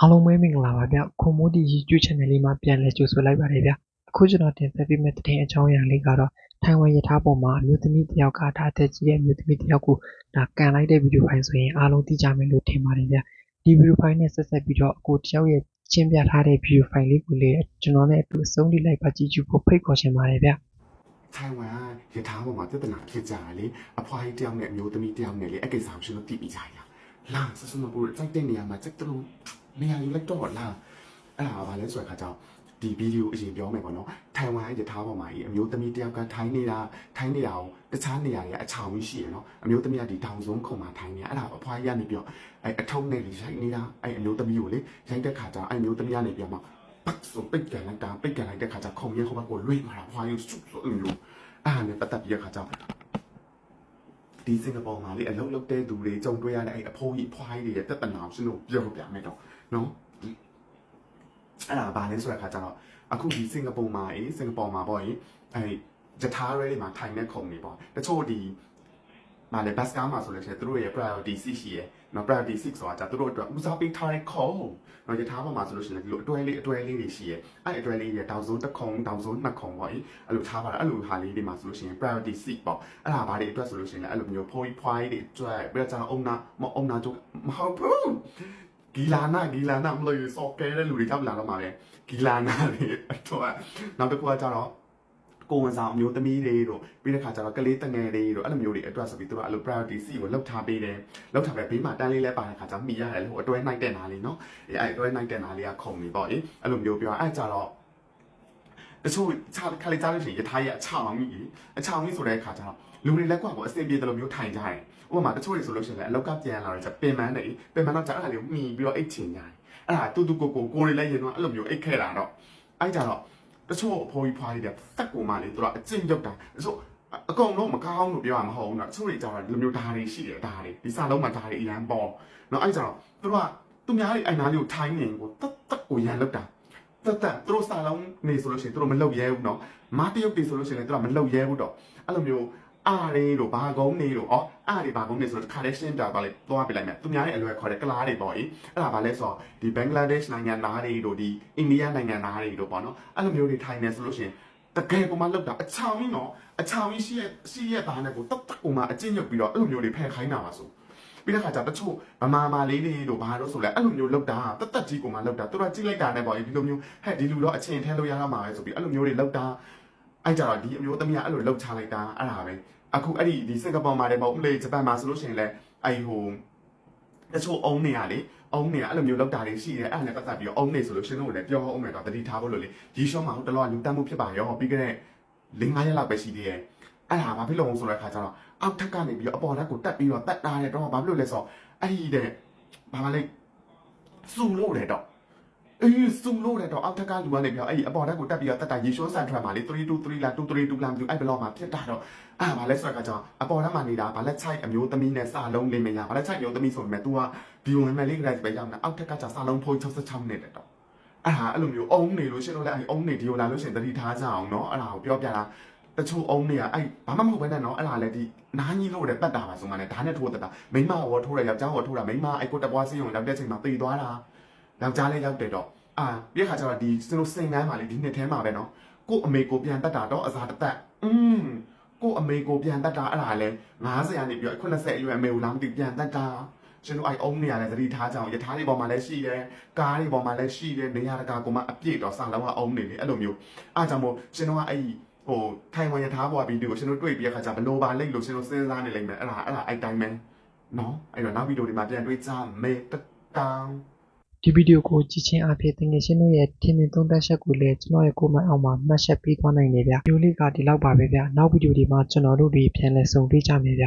အားလုံးပဲမင်္ဂလာပါဗျခွန်မိုးတီ YouTube Channel လေးမှာပြန်လည်ကြိုဆိုလိုက်ပါတယ်ဗျအခုကျွန်တော်တင်ဆက်ပေးမယ့်သတင်းအကြောင်းအရာလေးကတော့ထိုင်ဝမ်ယထာပေါ်မှာအမျိုးသမီးတစ်ယောက်ကဒါတက်ကြီးရဲ့အမျိုးသမီးတစ်ယောက်ကိုဒါကန်လိုက်တဲ့ဗီဒီယိုဖိုင်ဆိုရင်အားလုံးသိကြမယ်လို့ထင်ပါတယ်ဗျဒီဗီဒီယိုဖိုင်နဲ့ဆက်ဆက်ပြီးတော့အကိုတစ်ယောက်ရဲ့ချင်းပြထားတဲ့ဗီဒီယိုဖိုင်လေးကိုလည်းကျွန်တော်နဲ့အတူအဆုံးထိလိုက်ပါကြည့်ကြည့်ဖို့ဖိတ်ခေါ်ချင်ပါတယ်ဗျထိုင်ဝမ်ကယထာပေါ်မှာပြဿနာဖြစ်ကြတယ်လေအဖွားကြီးတယောက်နဲ့အမျိုးသမီးတယောက်နဲ့လေအကိစ္စကိုရှင်တို့သိပြီးကြရလာဆဆမပူစိုက်တဲ့နေရာမှာစက်တူ နေရာယူလိုက်တော့လာအဲ့ဒါကဘာလဲဆိုတဲ့ခါကျတော့ဒီဗီဒီယိုအရင်ပြောမယ်ပေါ့နော်ထိုင်ဝမ်ယထာပေါ်မှာကြီးအမျိုးသမီးတယောက်ကထိုင်းနေတာထိုင်းနေတာကိုတခြားနေရာတွေကအချောင်ကြီးရှိရနော်အမျိုးသမီးကဒီတောင်စုံခုံမှာထိုင်းနေတာအဲ့ဒါအဖွားကြီးကနေပြီးတော့အဲ့အထုံးနဲ့လေရိုက်နေတာအဲ့အမျိုးသမီးကိုလေရိုက်တဲ့ခါကျအဲ့အမျိုးသမီးကနေပြီးတော့ပတ်ဆိုပိတ်ကန်လိုက်တာပိတ်ကန်လိုက်တဲ့ခါကျခုံရဲဟိုဘက်ကိုလွှင့်มาတာဖွားကြီးစုဆိုအဲ့လိုအဲ့ဒါနဲ့ပတ်သက်ပြီးတဲ့ခါကျတော့ ဒီစင်ကာပူမှာလေအလုပ်လုပ်တဲ့သူတွေကြုံတွေ့ရတဲ့အဲ့အဖိုးကြီးအဖွားကြီးတွေရဲ့တက်တနာကိုရှင်တို့ပြောပြမယ်တော့နော်အဲ့ဒါဘာလဲဆိုတဲ့ခါကျတော့အခုဒီစင်ကာပူမှာအေးစင်ကာပူမှာပေါ့ရင်အဲ့ဂျထားရဲတွေမှာထိုင်တဲ့ခုံတွေပေါ့တချို့ဒီ မာလေဘတ်စကားမှာဆိုလို့ရှိရင်သူတို့ရဲ့ priority 6ရှိရယ်နော် priority 6ဆိုတာじゃသူတို့အတွက်ဦးစားပေးထားတဲ့ခုံနော်ယထာပေါ်မှာဆိုလို့ရှိရင်ဒီလိုအတွဲလေးအတွဲလေးတွေရှိရယ်အဲ့အတွဲလေးတွေတောင်စုံတစ်ခုံတောင်စုံနှစ်ခုံပေါ့အေးအဲ့လိုထားပါတာအဲ့လိုဟာလေးတွေမှာဆိုလို့ရှိရင် priority 6ပေါ့အဲ့ဒါဘာတွေအတွက်ဆိုလို့ရှိရင်လည်းအဲ့လိုမျိုးဖိုးဖွားကြီးတွေအတွက်ပြီးတော့ကျွန်တော်အုံနာမအုံနာကျုပ်မဟုတ်ဘူးဂီလာနာဂီလာနာမလို့စော်ကဲတဲ့လူတွေကြောက်လာတော့မှာပဲဂီလာနာတွေအတွက်နောက်တစ်ခုကကျတော့ ကိုဝန်ဆောင်အမျိုးသမီးတွေတို့ပြီးတဲ့ခါကျတော့ကလေးတငယ်တွေတို့အဲ့လိုမျိုးတွေအတွက်ဆိုပြီးသူတို့အဲ့လို priority C ကိုလောက်ထားပေးတယ်လောက်ထားပဲဘေးမှာတန်းလေးလဲပါတဲ့ခါကျမှီရတယ်လို့အတွဲနိုင်တဲ့နာလေးနော်အဲအဲ့အတွဲနိုင်တဲ့နာလေးကခုံနေပေါ့အေးအဲ့လိုမျိုးပြောအဲ့ကြတော့တချို့ခြားခါလေးကြားလို့ရှိရင်ယထာရဲ့အချောင်းကြီးအချောင်းကြီးဆိုတဲ့ခါကျတော့လူတွေလက်ကွာကိုအစင်ပြေတယ်လို့မျိုးထိုင်ကြတယ်ဥပမာတချို့တွေဆိုလို့ရှိရင်လည်းအလောက်ကပြန်လာတော့ကျပင်မန်းတယ်ပင်မန်းတော့ကျအဲ့ဒါလေးကိုမှီပြီးတော့အိတ်ချင်ကြတယ်အဲ့ဒါတူတူကိုကိုကိုတွေလည်းရင်တော့အဲ့လိုမျိုးအိတ်ခဲ့တာတော့အဲ့ကြတော့ တချို့အဖိုးကြီးဖွားကြီးတဲ့တက်ကူမလေးသူကအကျင့်ပြုတ်တာတချို့အကုန်လုံးမကောင်းလို့ပြောရမှာမဟုတ်ဘူးနော်တချို့တွေကြာတာဒီလိုမျိုးဓာတ်တွေရှိတယ်ဓာတ်တွေဒီစာလုံးမှာဓာတ်တွေအရန်ပေါ်နော်အဲ့ကြတော့သူကသူများတွေအဲ့နာလေးကိုထိုင်းနေကိုတက်တက်ကိုရန်လောက်တာတက်တက်သူတို့စာလုံးနေဆိုလို့ရှိရင်သူတို့မလောက်ရဲဘူးနော်မာတရုပ်တွေဆိုလို့ရှိရင်လည်းသူကမလောက်ရဲဘူးတော့အဲ့လိုမျိုး အားတွေလို့ဘာကုန်းနေလို့ဩအားတွေဘာကုန်းနေဆိုတော့တစ်ခါတည်းရှင်းပြသွားလိုက်သွားပြလိုက်မယ်သူများရဲ့အလွယ်ခေါ်တဲ့ကလားတွေပေါ့အေးအဲ့ဒါဘာလဲဆိုတော့ဒီဘင်္ဂလားဒေ့ရှ်နိုင်ငံသားတွေတို့ဒီအိန္ဒိယနိုင်ငံသားတွေတို့ပေါ့နော်အဲ့လိုမျိုးတွေထိုင်နေဆိုလို့ရှိရင်တကယ်ကိုမှလောက်တာအချောင်ကြီးနော်အချောင်ကြီးရှိရဲ့ရှိရဲ့သားနဲ့ကိုတက်တက်ကိုမှအကျင့်ရုပ်ပြီးတော့အဲ့လိုမျိုးတွေဖယ်ခိုင်းတာပါဆိုပြီးတဲ့ခါကျတချို့ဗမာမာလေးတွေတို့ဘာလို့ဆိုလဲအဲ့လိုမျိုးလောက်တာတက်တက်ကြီးကိုမှလောက်တာသူတို့ကြည့်လိုက်တာနဲ့ပေါ့ဒီလိုမျိုးဟဲ့ဒီလူတော့အချင်းထဲလို့ရရမှာပဲဆိုပြီးအဲ့လိုမျိုးတွေလောက်တာအဲ့ကြတော့ဒီအမျိုးသမီးကအဲ့လိုလောက်ချလိုက်တာအဲ့ဒါပဲ အခုအဲ့ဒီဒီစင်ကာပူမှာလည်းပေါ့ဥလေဂျပန်မှာဆိုလို့ရှိရင်လည်းအဲ့ဟိုတချို့အုံးနေရလေအုံးနေရအဲ့လိုမျိုးလောက်တာတွေရှိတယ်အဲ့ဒါနဲ့ပတ်သက်ပြီးတော့အုံးနေဆိုလို့ရှင်တို့လည်းပြောအောင်မယ်တော့တတိထားဖို့လို့လေရီရှောမှာဟုတ်တလောကလူတန်းမှုဖြစ်ပါရောပြီးကြတဲ့၄၅ရက်လောက်ပဲရှိသေးတယ်အဲ့ဒါဘာဖြစ်လို့လဲဆိုတဲ့အခါကျတော့အောက်ထက်ကနေပြီးတော့အပေါ်ထက်ကိုတက်ပြီးတော့တက်တာတယ်တော့ဘာဖြစ်လို့လဲဆိုတော့အဲ့ဒီတဲ့ဘာမလဲစူလို့တယ်တော့ အေးစူလို့တယ်တော့အောက်ထက်ကလူကနေပြီးတော့အဲ့ဒီအပေါ်ထက်ကိုတက်ပြီးတော့တက်တာရေရှောဆန်ထွက်မှာလေ323လား232လားမသိဘူးအဲ့ဘလော့မှာဖြစ်တာတော့အဲ့ဘာလဲဆိုတဲ့အခါကျတော့အပေါ်ထက်မှာနေတာဘာလဲချိုက်အမျိုးသမီးနဲ့စာလုံးလေးမရဘာလဲချိုက်အမျိုးသမီးဆိုပေမဲ့ तू ကဘီယိုမဲလေးကလေးပဲရောက်နေအောက်ထက်ကကျစာလုံးဖိုး66နဲ့တက်တော့ အဲ့ဒါအဲ့လိုမျိုးအုံနေလို့ရှင်တို့လည်းအဲ့အုံနေဒီကိုလာလို့ရှင်တတိထားကြအောင်เนาะအဲ့ဒါကိုပြောပြတာတချို့အုံနေကအဲ့ဘာမှမဟုတ်ဘဲနဲ့เนาะအဲ့ဒါလည်းဒီနားကြီးလို့တဲ့တတ်တာပါဆိုမှလည်းဒါနဲ့ထိုးတတ်တာမိမဝထိုးတယ်ယောက်ျားဝထိုးတာမိမအဲ့ကိုတပွားစင်းုံရောက်တဲ့ချိန်မှာတေသွားတာယောက်ျားလည်းရောက်တယ်တော့ အာပြည့်ခါကျတော့ဒီကျွန်တော်စိန်တိုင်းမှာလေဒီနှစ်ထဲမှာပဲနော်ကို့အမေကိုပြန်တက်တာတော့အစားတသက်อืมကို့အမေကိုပြန်တက်တာအဲ့ဒါလဲ90ရာနေပြီးတော့80အရွယ်အမေကိုလာမသိပြန်တက်တာကျွန်တော်အိုင်အုံးနေရတဲ့သတိထားကြအောင်ယထာတွေပေါ်မှာလည်းရှိတယ်ကားတွေပေါ်မှာလည်းရှိတယ်နေရာတကာကမှအပြည့်တော့ဆာလောင်းအောင်နေလေအဲ့လိုမျိုးအားကြောင့်မို့ကျွန်တော်ကအဲ့ဟိုထိုင်ဝမ်ယထာပေါ်ဗီဒီယိုကိုကျွန်တော်တွေ့ပြီးအခါကျဘလို့ပါလိမ့်လို့ကျွန်တော်စဉ်းစားနေလိမ့်မယ်အဲ့ဒါအဲ့ဒါအဲ့တိုင်းပဲနော်အဲ့တော့နောက်ဗီဒီယိုတွေမှာပြန်တွေ့ကြမယ်တတောင်း ဒီဗီဒီယိုကိုကြည့်ချင်းအဖြစ်တကယ်ရှင်းတို့ရဲ့ထင်မြင်သုံးသပ်ချက်ကိုလည်းကျွန်တော်ရဲ့ကိုယ်မအောင်မှာမှတ်ချက်ပေးသွားနိုင်တယ်ဗျဗီဒီယိုလေးကဒီလောက်ပါပဲဗျနောက်ဗီဒီယိုဒီမှာကျွန်တော်တို့တွေပြန်လည်ဆုံတွေ့ကြမယ်ဗျ